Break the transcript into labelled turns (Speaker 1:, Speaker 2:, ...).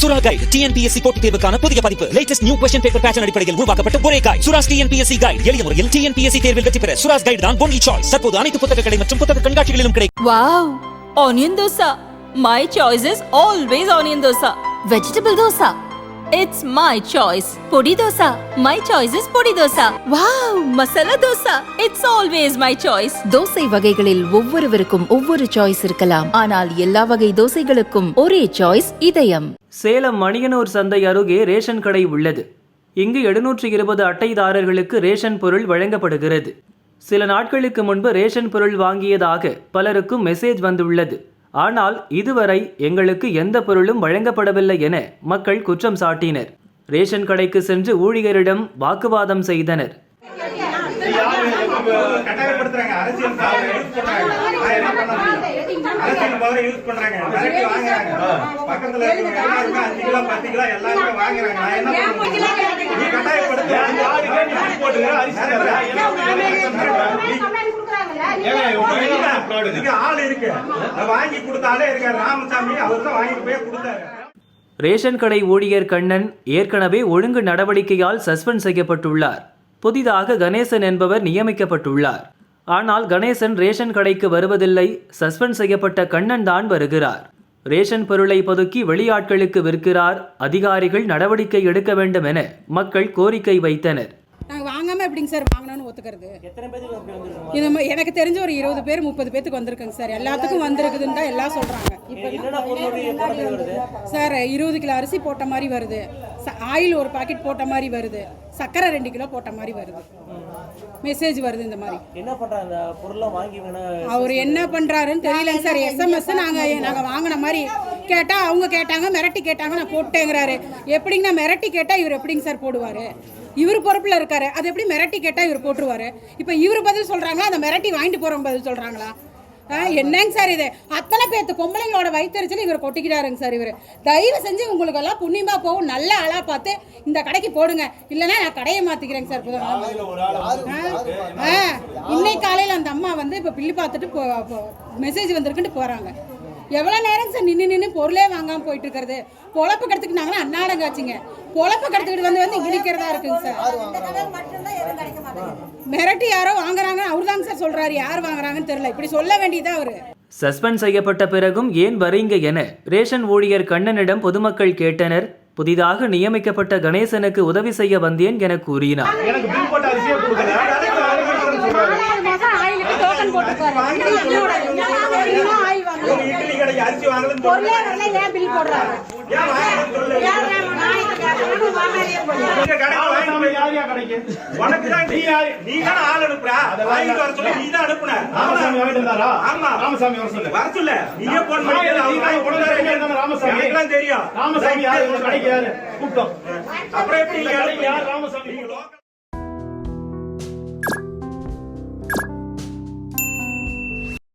Speaker 1: சுரா guide TNPSC போட்டித் தேர்வுக்கான புதிய பதிப்பு. Latest new question paper pattern அடிப்படையில் உருவாக்கப்பட்ட ஒரே கைட் சுராஸ் டிஎன்பிஎஸ்சி கைட் எளிய முறையில் டிஎன்பிஎஸ்சி தேர்வில் வெற்றி பெற சுராஸ் கைட் தான் ஒன்லி சாய்ஸ் தற்போது அனைத்து புத்தக கடை மற்றும் புத்தக கண்காட்சிகளிலும் கிடைக்கும்.
Speaker 2: Wow onion dosa. My choice is always onion dosa. Vegetable dosa. It's my choice. Podi dosa. My choice is podi dosa. Wow! Masala dosa. It's always my choice.
Speaker 3: தோசை வகைகளில் ஒவ்வொருவருக்கும் ஒவ்வொரு சாய்ஸ் இருக்கலாம் ஆனால் எல்லா வகை தோசைகளுக்கும் ஒரே சாய்ஸ் இதயம்
Speaker 4: சேலம் மணியனூர் சந்தை அருகே ரேஷன் கடை உள்ளது இங்கு எழுநூற்று இருபது அட்டைதாரர்களுக்கு ரேஷன் பொருள் வழங்கப்படுகிறது சில நாட்களுக்கு முன்பு ரேஷன் பொருள் வாங்கியதாக பலருக்கும் மெசேஜ் வந்துள்ளது ஆனால் இதுவரை எங்களுக்கு எந்த பொருளும் வழங்கப்படவில்லை என மக்கள் குற்றம் சாட்டினர். ரேஷன் கடைக்கு சென்று ஊழியரிடம் வாக்குவாதம் செய்தனர்.
Speaker 5: கட்டாயப்படுத்துறாங்க. இதுக்கு ஆள் இருக்கு. அதை வாங்கி கொடுத்தாலே இருக்காரு ராமசாமி அவர் தான் வாங்கிட்டு போய் கொடுத்தாரு.
Speaker 4: ரேஷன் கடை ஊழியர் கண்ணன் ஏற்கனவே ஒழுங்கு நடவடிக்கையால் சஸ்பெண்ட் செய்யப்பட்டுள்ளார். புதிதாக கணேசன் என்பவர் நியமிக்கப்பட்டுள்ளார். ஆனால் கணேசன் ரேஷன் கடைக்கு வருவதில்லை சஸ்பெண்ட் செய்யப்பட்ட கண்ணன் தான் வருகிறார். ரேஷன் பொருளை பதுக்கி வெளியாட்களுக்கு விற்கிறார் அதிகாரிகள் நடவடிக்கை எடுக்க வேண்டும் என மக்கள் கோரிக்கை வைத்தனர்.
Speaker 6: எப்படிங்க சார் வாங்கணும்னு ஒத்துக்கிறது? இது எனக்கு தெரிஞ்ச ஒரு இருபது பேர் முப்பது பேத்துக்கு வந்திருக்குங்க சார். எல்லாத்துக்கும் வந்திருக்குதுன்னு தான் எல்லாம் சொல்கிறாங்க சார் இருபது கிலோ அரிசி போட்ட மாதிரி வருது. ஆயில் ஒரு பாக்கெட் போட்ட மாதிரி வருது. சர்க்கரை ரெண்டு கிலோ போட்ட மாதிரி வருது. மெசேஜ் வருது இந்த மாதிரி.
Speaker 7: என்ன பண்றாங்க? பொருள்லாம் வாங்கி
Speaker 6: அவர் என்ன பண்றாருன்னு தெரியலங்க சார். எஸ்எம்எஸ் நாங்க நாங்க வாங்கின மாதிரி கேட்டா அவங்க கேட்டாங்க மிரட்டி கேட்டாங்க நான் போட்டேங்கிறாரு. எப்படிங்க நான் மிரட்டி கேட்டா இவர் எப்படிங்க சார் போடுவாரு? இவர் பொறுப்புல இருக்காரு அது எப்படி மிரட்டி கேட்டா இவர் போட்டுருவாரு? இப்போ இவர் பதில் சொல்றாங்களா அந்த மிரட்டி வாங்கிட்டு போறவங்க பதில் சொல்றாங்களா? ஆ, என்னங்க சார் இது? அத்தனை பேத்து பொம்பளைங்களோட வயிற்றுச்சல் இவர் கொட்டிக்கிறாருங்க சார் இவர். தயவு செஞ்சு உங்களுக்கு எல்லாம் புண்ணியமா போகும் நல்ல ஆளா பார்த்து இந்த கடைக்கு போடுங்க. இல்லைன்னா நான் கடையை மாத்திக்கிறேங்க சார் இன்னைக்கு காலையில் அந்த அம்மா வந்து இப்போ பில்லு பார்த்துட்டு மெசேஜ் வந்திருக்குன்ட்டு போகிறாங்க எவ்வளோ நேரம் சார் நின்று நின்று பொருளே வாங்காமல் போயிட்டு இருக்கிறது பொழப்பு கெடுத்துக்கிட்டாங்கன்னா அன்னாடங்காச்சுங்க பொழப்பு கெடுத்துக்கிட்டு வந்து வந்து இடிக்கிறதா இருக்குங்க சார் மிரட்டி யாரோ வாங்குறாங்க அவர் தாங்க சார் சொல்கிறாரு யார் வாங்குறாங்கன்னு தெரியல இப்படி சொல்ல வேண்டியதா அவரு
Speaker 4: சஸ்பெண்ட் செய்யப்பட்ட பிறகும் ஏன் வரீங்க என ரேஷன் ஊழியர் கண்ணனிடம் பொதுமக்கள் கேட்டனர் புதிதாக நியமிக்கப்பட்ட கணேசனுக்கு உதவி செய்ய வந்தேன் என கூறினார்
Speaker 5: எனக்கு பில் போட்ட அரிசியே கொடுக்கல அரிசி வாங்கலன்னு சொல்றாங்க. ஏன் வாங்கலன்னு சொல்லு. கடைக்கு உனக்கு தான் நீ நீ தானே ஆள் அனுப்புற வாங்கிட்டு வர சொல்லி நீ தான் அனுப்புன
Speaker 8: ராமசாமி வாங்கிட்டு வந்தாரா?
Speaker 5: ஆமா
Speaker 8: ராமசாமி வர சொல்லு.
Speaker 5: வர சொல்லு நீயே போன் பண்ணி கேளு. அவர் வாங்கி கொடுத்தாரு.
Speaker 8: ராமசாமி.
Speaker 5: தெரியும்
Speaker 8: ராமசாமி யாரு உங்க கடைக்கு யாரு கூப்பிட்டோம்
Speaker 5: அப்புறம் எப்படி
Speaker 8: யார்
Speaker 5: அனுப்புறீங்க?